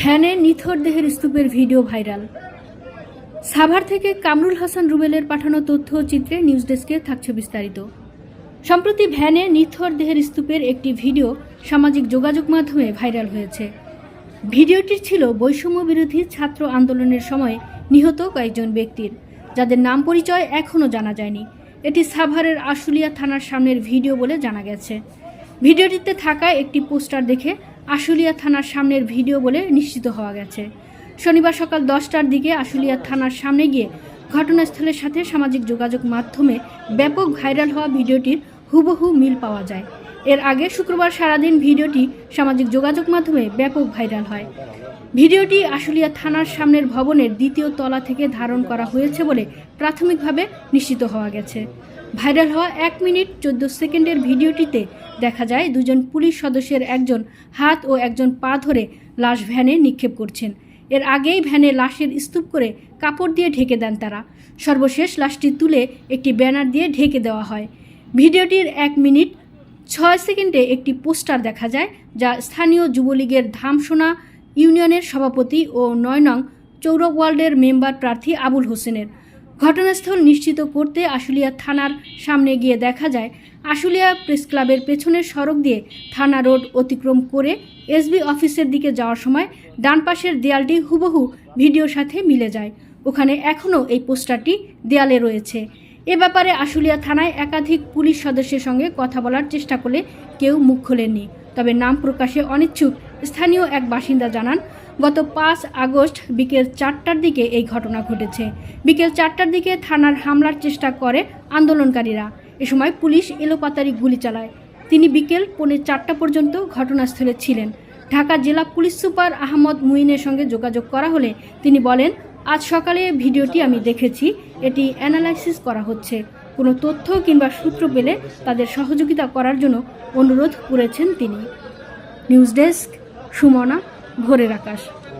ভ্যানে নিথর দেহের স্তূপের ভিডিও ভাইরাল। সাভার থেকে কামরুল হাসান রুবেলের পাঠানো তথ্য চিত্রে নিউজ ডেস্কে থাকছে বিস্তারিত। সম্প্রতি ভ্যানে নিথর দেহের স্তূপের একটি ভিডিও সামাজিক যোগাযোগ মাধ্যমে ভাইরাল হয়েছে। ভিডিওটি ছিল বৈষম্য বিরোধী ছাত্র আন্দোলনের সময় নিহত কয়েকজন ব্যক্তির। যাদের নাম পরিচয় এখনও জানা যায়নি। এটি সাভারের আশুলিয়া থানার সামনের ভিডিও বলে জানা গেছে। ভিডিওটিতে থাকা একটি পোস্টার দেখে আশুলিয়া থানার সামনের ভিডিও বলে নিশ্চিত হওয়া গেছে। শনিবার সকাল দশটার দিকে আশুলিয়া থানার সামনে গিয়ে ঘটনাস্থলের সাথে সামাজিক যোগাযোগ মাধ্যমে ব্যাপক ভাইরাল হওয়া ভিডিওটির হুবহু মিল পাওয়া যায়। এর আগে শুক্রবার সারাদিন ভিডিওটি সামাজিক যোগাযোগ মাধ্যমে ব্যাপক ভাইরাল হয়। ভিডিওটি আশুলিয়া থানার সামনের ভবনের দ্বিতীয় তলা থেকে ধারণ করা হয়েছে বলে প্রাথমিকভাবে নিশ্চিত হওয়া গেছে। ভাইরাল হওয়া এক মিনিট চোদ্দ সেকেন্ডের ভিডিওটিতে দেখা যায় দুজন পুলিশ সদস্যের একজন হাত ও একজন পা ধরে লাশ ভ্যানে নিক্ষেপ করছেন। এর আগেই ভ্যানে লাশের স্তূপ করে কাপড় দিয়ে ঢেকে দেন তারা। সর্বশেষ লাশটি তুলে একটি ব্যানার দিয়ে ঢেকে দেওয়া হয়। ভিডিওটির এক মিনিট ছয় সেকেন্ডে একটি পোস্টার দেখা যায়, যা স্থানীয় যুবলীগের ধামসোনা ইউনিয়নের সভাপতি ও নয় নং চৌর ওয়ার্ল্ডের মেম্বার প্রার্থী আবুল হোসেনের। ঘটনাস্থল নিশ্চিত করতে আশুলিয়া থানার সামনে গিয়ে দেখা যায়, আশুলিয়া প্রেস ক্লাবের পেছনের সড়ক দিয়ে থানা রোড অতিক্রম করে এসবি অফিসের দিকে যাওয়ার সময় ডান পাশের দেয়ালটি হুবহু ভিডিওর সাথে মিলে যায়। ওখানে এখনও এই পোস্টারটি দেয়ালে রয়েছে। এ ব্যাপারে আশুলিয়া থানায় একাধিক পুলিশ সদস্যের সঙ্গে কথা বলার চেষ্টা করলে কেউ মুখ খোলেননি। তবে নাম প্রকাশে অনিচ্ছুক। স্থানীয় এক বাসিন্দা জানান, গত পাঁচ আগস্ট বিকেল চারটার দিকে এই ঘটনা ঘটেছে। বিকেল চারটার দিকে থানার হামলার চেষ্টা করে আন্দোলনকারীরা। এ সময় পুলিশ এলোপাতারি গুলি চালায়। তিনি বিকেল পৌনে চারটা পর্যন্ত ঘটনাস্থলে ছিলেন। ঢাকা জেলা পুলিশ সুপার আহমদ মুইনের সঙ্গে যোগাযোগ করা হলে তিনি বলেন আজ সকালে ভিডিওটি আমি দেখেছি। এটি অ্যানালাইসিস করা হচ্ছে। কোনো তথ্য কিংবা সূত্র পেলে তাদের সহযোগিতা করার জন্য অনুরোধ করেছেন তিনি। নিউজ ডেস্ক, সুমনা, ভোরের আকাশ।